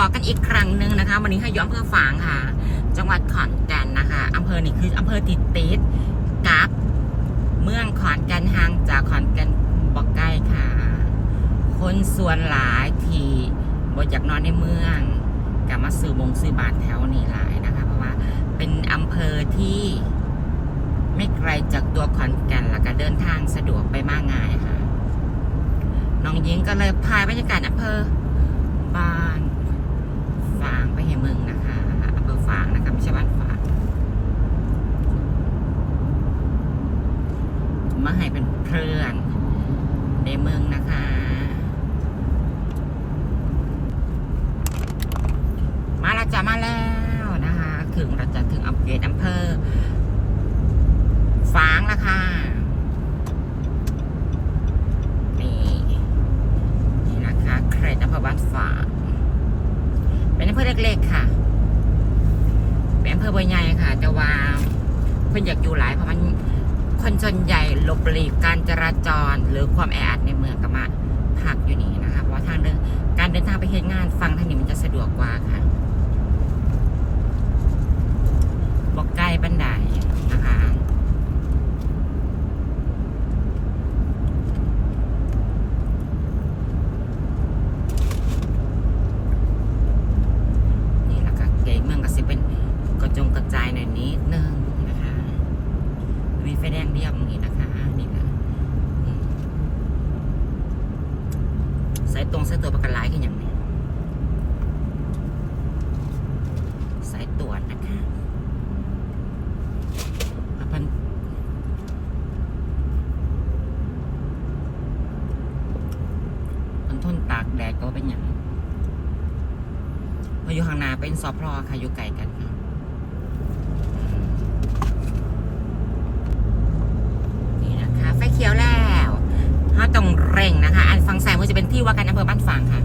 อกันอีกครั้งหนึ่งนะคะ วันนี้ให้ย้อมอำเภอฝางค่ะ จังหวัดขอนแก่นนะคะอำเภอนี่คืออำเภอติดติดกับเมืองขอนแก่นห่างจากขอนแก่นบอกใกล้ค่ะ คนส่วนหลายที่บอยากนอนในเมืองกับมาซื้อบงซื้อบาทแถวนี้หลายนะคะ เพราะว่าเป็นอำเภอที่ไม่ไกลจากตัวขอนแก่นแล้วก็เดินทางสะดวกไปมากง่ายค่ะน้องยิงก็เลยพายบรรยากาศอำเภอบ้านฝางไปเห็นเมืองนะคะอำเภอฝางนะคะไม่ใช่บ้านฝาง มาให้เป็นเพื่อนในเมืองนะคะมาแล้วจ้ะมาแล้วนะคะ ถึงเราจะถึงอำเภออำเภอฝางแล้วค่ะนี่นี่นะคะเขตอำเภอบ้านฝางเป็นอำเภอเล็กๆค่ะเป็นอำเภอบัวใหญ่ค่ะ แต่ว่าเพิ่นอยากอยู่หลายเพราะมัน คนส่วนใหญ่หลบหลีกการจราจรหรือความแออัดในเมืองก็มาพักอยู่นี่นะคะ เพราะทางเดินการเดินทางไปเฮ็ดงานฟังทางนี้มันจะสะดวกกว่าค่ะ บอกใกล้บันไดนะคะ นี่แหละค่ะเกเมืองก็สิเป็นกระจงกระจายหน่อยนิดนึงนะคะ มีไฟแดงเดียมนี่นะคะ นี่ค่ะอืมสาย ตรงสายตัวประกันหลายขึ้นอย่างนี้สายตรวจนะคะอะมันมันทนตากแดดก็เป็นอย่างมาอยู่ข้างหน้าเป็นซอพลอค่ะอยู่ไกลกันค่ะนี่นะคะไฟเขียวแล้วถ้าต้องเร่งนะคะ อันฟังซ้ายมือจะเป็น ที่ว่าการอำเภอบ้านฝางค่ะ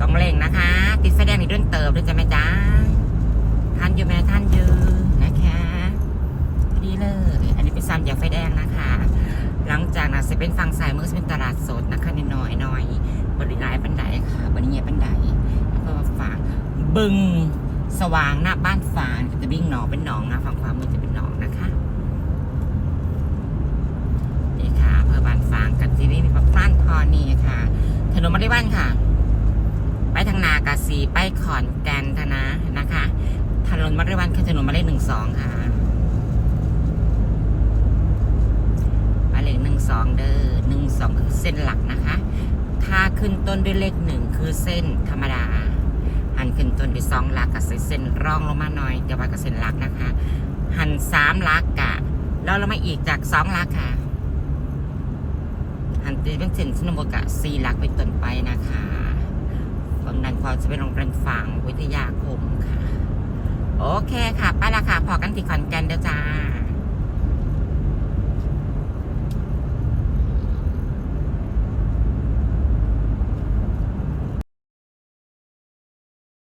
ต้องเร่งนะคะ ติดไฟแดงนี่เดินเติบด้วยจ้ะแม่จ้าท่านอยู่แม่ท่านอยู่นะคะดีเลย อันนี้เป็นซ้ำอย่างไฟแดงนะคะ หลังจากนั้นจะเป็นฝั่งซ้ายมือจะเป็นตลาดสดนะคะนิดหน่อยหน่อยบริรายบันไดค่ะบริเงียบันไดอำเภอฝางบึงสว่างหน้าบ้านฝางจะวิ่งหนองเป็นหนองนะฝั่งขวามือจะเป็นหนองนะคะนี่ค่ะอำเภอบ้านฝางกับที่นี่มีปบ้านพอนี่ค่ะ นนมาริวันค่ะ ไปทางนากาซีไปขอนแก่นธนะนะคะถนนมาริวันคือถนนหมายเลขหนึ่งสองค่ะหมายเลขหนึ่งสองเด้อหนึ่งสองคือเส้นหลักนะคะ ถ้าขึ้นต้นด้วยเลขหนึ่งคือเส้นธรรมดาหันขึ้นต้นด้วยสองหลักกับเส้นรองลงมาหน่อยแต่ว่ากับเส้นหลักนะคะ หันสามหลักกะแล้วเรามาอีกจากสองหลักค่ะ หันตีเป็นเส้นชนบกะสี่หลักไปต้นไปนะคะกำนันความจะเป็นโรงเรียนฝั่งวิทยาคมค่ะ โอเคค่ะ ไปละค่ะ พอกันที่ขอนแก่นเด้อจ้า